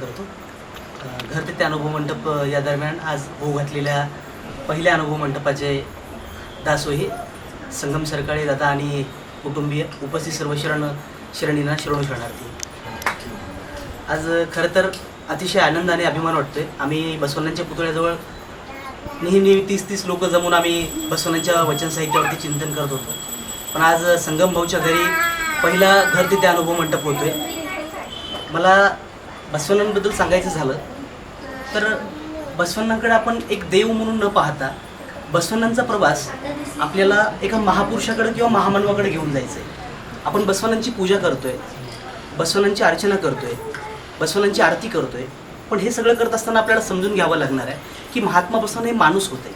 करतो. घर ते अनुभव मंडप या दरम्यान आज होऊ घातलेल्या पहिल्या अनुभव मंडपाचे दासोही संगम सरकाळे दादा आणि कुटुंबीय उपस्थित सर्व शरण शरणींना शरणू शरणार्थी. आज खरं तर अतिशय आनंद आणि अभिमान वाटतोय. आम्ही बसवण्यांच्या पुतळ्याजवळ नेहमी तीस तीस लोक जमून आम्ही बसवण्यांच्या वचन साहित्यावरती चिंतन करत होतो. पण आज संगम भाऊच्या घरी पहिला घर तिथे अनुभव मंडप होतोय. मला बसवण्णांबद्दल सांगायचं झालं तर बसवण्णांकडे आपण एक देव म्हणून न पाहता बसवण्णांचा प्रवास आपल्याला एका महापुरुषाकडे किंवा महामानवाकडे घेऊन जायचं आहे आपण बसवण्णांची पूजा करतोय बसवण्णांची अर्चना करतोय बसवण्णांची आरती करतोय पण हे सगळं करत असताना आपल्याला समजून घ्यावं लागणार आहे की महात्मा बसवण हे माणूस होते.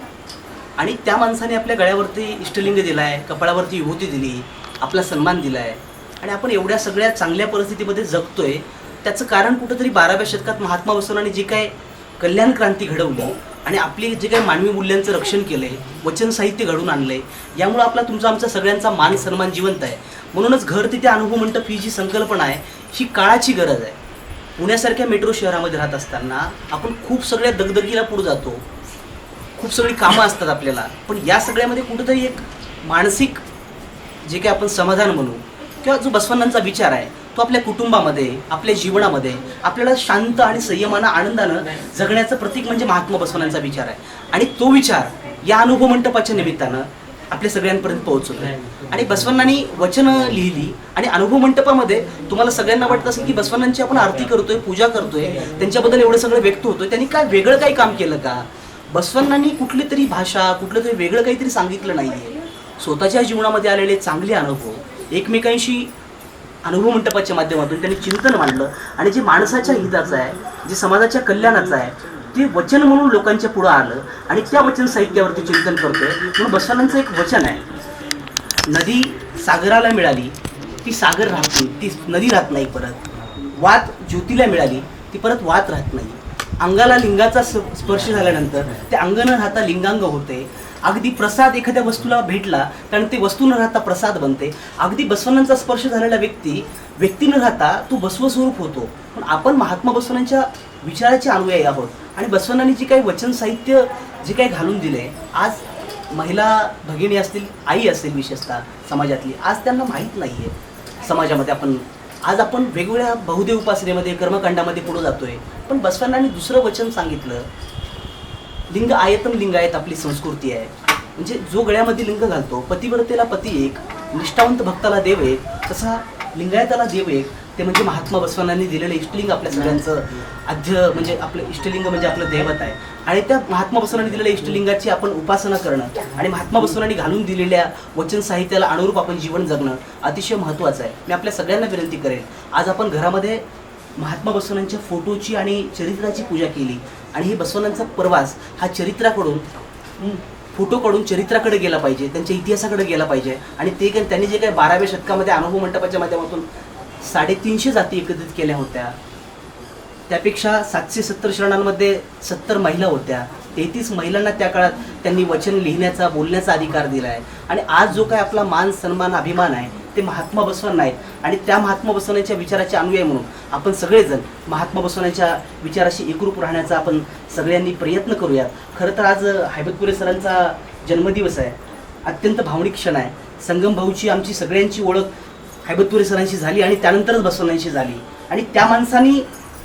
आणि त्या माणसाने आपल्या गळ्यावरती इष्टलिंग दिला आहे कपाळावरती विभूती दिली आपला सन्मान दिला आहे आणि आपण एवढ्या सगळ्या चांगल्या परिस्थितीमध्ये जगतोय त्याचं कारण कुठंतरी बाराव्या शतकात महात्मा बसवणाने जी काय कल्याण क्रांती घडवली आणि आपली जे काही मानवी मूल्यांचं रक्षण केलं आहे वचन साहित्य घडून आणलंय यामुळं आपला तुमचा आमचा सगळ्यांचा मान सन्मान जिवंत आहे. म्हणूनच घर तिथे अनुभव मंडप ही जी संकल्पना आहे ही काळाची गरज आहे. पुण्यासारख्या मेट्रो शहरामध्ये राहत असताना आपण खूप सगळ्या दगदगीला पुढे जातो. खूप सगळी कामं असतात आपल्याला. पण या सगळ्यामध्ये कुठंतरी एक मानसिक जे काही आपण समाधान म्हणू किंवा जो बसवन्नांचा विचार आहे तो आपल्या कुटुंबामध्ये आपल्या जीवनामध्ये आपल्याला शांत आणि संयमानं आनंदानं जगण्याचं प्रतीक म्हणजे महात्मा बसवण्याचा विचार आहे. आणि तो विचार या अनुभव मंडपाच्या निमित्तानं आपल्या सगळ्यांपर्यंत पोहोचवतो आणि बसवण्णांनी वचनं लिहिली आणि अनुभव मंडपामध्ये तुम्हाला सगळ्यांना वाटत असेल की बसवण्णांची आपण आरती करतोय पूजा करतोय त्यांच्याबद्दल एवढं सगळं व्यक्त होतोय त्यांनी काय वेगळं काही काम केलं का? बसवण्णांनी कुठली तरी भाषा कुठलं तरी वेगळं काहीतरी सांगितलं नाहीये. स्वतःच्या जीवनामध्ये आलेले चांगले अनुभव एकमेकांशी अनुभव मंडपाच्या माध्यमातून त्यांनी चिंतन मांडलं. आणि जे माणसाच्या हिताचं आहे जे समाजाच्या कल्याणाचं आहे ते वचन म्हणून लोकांच्या पुढं आलं आणि त्या वचन साहित्यावरती चिंतन करतोय. म्हणून बसवण्णांचं एक वचन आहे. नदी सागराला मिळाली ती सागर राहत नाही. ती नदी राहत नाही परत. वात ज्योतीला मिळाली ती परत वात राहत नाही. अंगाला लिंगाचा स्पर्श झाल्यानंतर ते अंग न राहता लिंगांग होते. अगदी प्रसाद एखाद्या वस्तूला भेटला कारण ते वस्तू न राहता प्रसाद बनते. अगदी बसवनांचा स्पर्श झालेला व्यक्ती व्यक्ती न राहता तो बसवस्वरूप होतो. पण आपण महात्मा बसवनांच्या विचाराचे अनुयायी आहोत. आणि बसवनांनी जे काही वचन साहित्य जे काही घालून दिले आज महिला भगिनी असतील आई असेल विशेषतः समाजातली आज त्यांना माहीत नाही आहे समाजामध्ये आपण आज आपण वेगवेगळ्या बहुदेव उपासनेमध्ये कर्मकांडामध्ये पुढे जातोय. पण बसवण्णांनी दुसरं वचन सांगितलं लिंग आयतन लिंगायत आपली संस्कृती आहे. म्हणजे जो गळ्यामध्ये लिंग घालतो पतिव्रतेला पती एक निष्ठावंत भक्ताला देव एक तसा लिंगायताला देव एक ते म्हणजे महात्मा बसवण्णांनी दिलेलं इष्टलिंग आपल्या सगळ्यांचं आद्य म्हणजे आपलं इष्टलिंग म्हणजे आपलं दैवत आहे. आणि त्या महात्मा बसवण्णांनी दिलेल्या इष्टलिंगाची आपण उपासना करणं आणि महात्मा बसवण्णांनी घालून दिलेल्या वचन साहित्याला अनुरूप आपण जीवन जगणं अतिशय महत्त्वाचं आहे. मी आपल्या सगळ्यांना विनंती करेन. आज आपण घरामध्ये महात्मा बसवनांच्या फोटोची आणि चरित्राची पूजा केली. आणि हे बसवनांचा प्रवास हा चरित्राकडून फोटोकडून चरित्राकडे गेला पाहिजे त्यांच्या इतिहासाकडे गेला पाहिजे. आणि ते काय त्यांनी जे काही बाराव्या शतकामध्ये अनुभव मंडपाच्या माध्यमातून साडेतीनशे जाती एकत्रित केल्या होत्या. त्यापेक्षा सातशे सत्तर शरणांमध्ये सत्तर महिला होत्या. तेहतीस महिलांना त्या काळात त्यांनी वचन लिहिण्याचा बोलण्याचा अधिकार दिला आहे आणि आज जो काय आपला मान सन्मान अभिमान आहे ते महात्मा बसवण्ण आहेत. आणि त्या महात्मा बसवण्याच्या विचाराचे अनुयायी म्हणून आपण सगळेजण महात्मा बसवण्याच्या विचाराशी एकरूप राहण्याचा आपण सगळ्यांनी प्रयत्न करूयात. खरं तर आज हैबतपुरे सरांचा जन्मदिवस आहे. अत्यंत भावनिक क्षण आहे. संगम भाऊची आमची सगळ्यांची ओळख हैबतपुरे सरांशी झाली आणि त्यानंतरच बसवण्णांशी झाली. आणि त्या माणसानी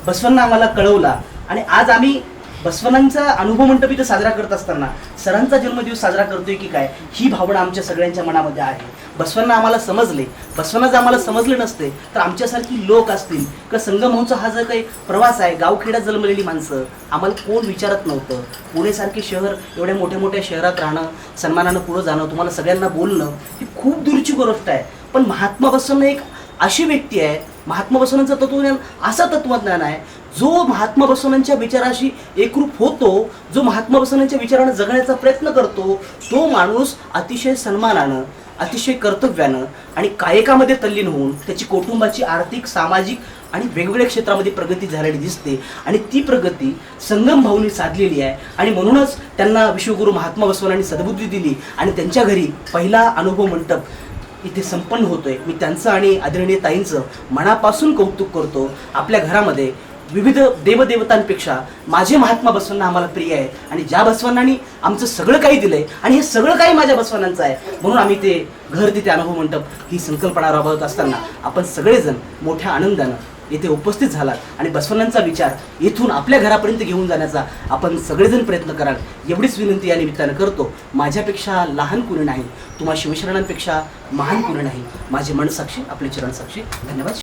बसवण्णा आम्हाला कळवला. आणि आज आम्ही बसवनांचा अनुभव मंडप इथं साजरा करत असताना सरांचा जन्मदिवस साजरा करतोय की काय ही भावना आमच्या सगळ्यांच्या मनामध्ये आहे. बसवांना आम्हाला समजले. बसवांना जर आम्हाला समजले नसते तर आमच्यासारखी लोक असतील. किंवा संगमहोचा हा जर काही प्रवास आहे गावखेड्यात जन्मलेली माणसं आम्हाला कोण विचारत नव्हतं. पुणेसारखे शहर एवढ्या मोठ्या मोठ्या शहरात राहणं सन्मानानं पुढं जाणं तुम्हाला सगळ्यांना बोलणं ही खूप दूरची गोष्ट आहे. पण महात्मा बसवणं एक अशी व्यक्ती आहे महात्मा बसवनांचं तत्वज्ञान असं तत्वज्ञान आहे जो महात्मा बसवण्यांच्या विचाराशी एकरूप होतो जो महात्मा बसवण्यांच्या विचारानं जगण्याचा प्रयत्न करतो तो माणूस अतिशय सन्मानानं अतिशय कर्तव्यानं आणि कायकामध्ये तल्लीन होऊन त्याची कुटुंबाची आर्थिक सामाजिक आणि वेगवेगळ्या क्षेत्रामध्ये प्रगती झालेली दिसते. आणि ती प्रगती संगम भाऊनी साधलेली आहे. आणि म्हणूनच त्यांना विश्वगुरू महात्मा बसवण्यांनी सद्बुद्धी दिली आणि त्यांच्या घरी पहिला अनुभव मंडप इथे संपन्न होतोय. मी त्यांचं आणि आदरणीय ताईंचं मनापासून कौतुक करतो. आपल्या घरामध्ये विविध देवदेवतांपेक्षा माझे महात्मा बसवांना आम्हाला प्रिय आहे. आणि ज्या बसवांनांनी आमचं सगळं काही दिलंय आणि हे सगळं काही माझ्या बसवानांचं आहे म्हणून आम्ही ते घर तिथे अनुभव मंडप ही संकल्पना राबवत असताना आपण सगळेजण मोठ्या आनंदानं येथे उपस्थित झालात. आणि बसवण्णांचा विचार येथून आपल्या घरापर्यंत घेऊन जाण्याचा आपण सगळेजण प्रयत्न कराल एवढीच विनंती या निमित्तानं करतो. माझ्यापेक्षा लहान कुणी नाही तुम्हा शिवशरणांपेक्षा महान कुणी नाही. माझे मनसाक्षी आपले चरणसाक्षी धन्यवाद.